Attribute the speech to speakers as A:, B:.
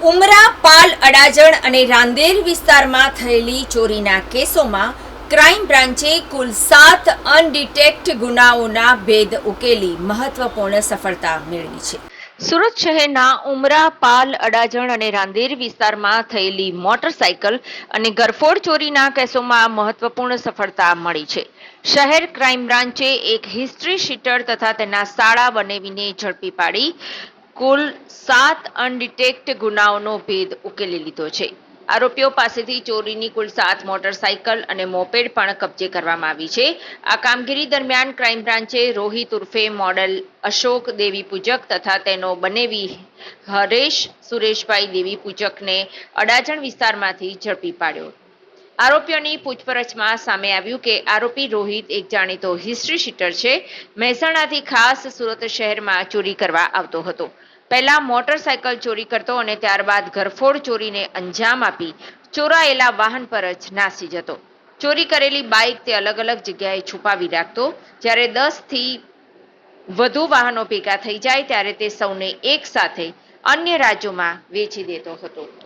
A: ઉમરા, પાલ, અડાજણ અને રાંદેર વિસ્તારમાં થયેલી ચોરીના કેસોમાં ક્રાઇમ બ્રાન્ચે કુલ સાત અનડિટેક્ટ ગુનાઓના ભેદ ઉકેલી મહત્વપૂર્ણ સફળતા મેળવી છે. સુરત શહેરના ઉમરા, પાલ, અડાજણ અને રાંદેર વિસ્તારમાં થયેલી મોટરસાયકલ અને ગરફોડ ચોરીના કેસોમાં મહત્વપૂર્ણ સફળતા મળી છે. શહેર ક્રાઇમ બ્રાન્ચે એક હિસ્ટ્રી શીટર તથા તેના શાળા બનાવીને ઝડપી પાડી કુલ સાત અનડિટેક્ટ ગુનાઓનો ભેદ ઉકેલી લીધો છે. આરોપીઓ પાસેથી ચોરીની કુલ સાત મોટરસાયકલ અને મોપેડ પણ કબજે કરવામાં આવી છે. આ કામગીરી દરમિયાન ક્રાઇમ બ્રાન્ચે રોહિત ઉર્ફે મોડલ અશોક દેવી પૂજક તથા તેનો બનેવી હરેશ સુરેશભાઈ દેવી પૂજકને અડાજણ વિસ્તારમાંથી ઝડપી પાડ્યો. આરોપીઓની પૂછપરછમાં સામે આવ્યું કે આરોપી રોહિત એક જાણીતો હિસ્ટ્રી શીટર છે. મહેસાણાથી ખાસ સુરત શહેરમાં ચોરી કરવા આવતો હતો. પહેલા મોટરસાયકલ ચોરી કરતો અને ત્યારબાદ ઘરફોડ ચોરીને અંજામ આપી ચોરાયેલા વાહન પર જ નાસી જતો. ચોરી કરેલી બાઇક તે અલગ અલગ જગ્યાએ છુપાવી રાખતો. જ્યારે દસથી વધુ વાહનો ભેગા થઈ જાય ત્યારે તે સૌને એક સાથે અન્ય રાજ્યોમાં વેચી દેતો હતો.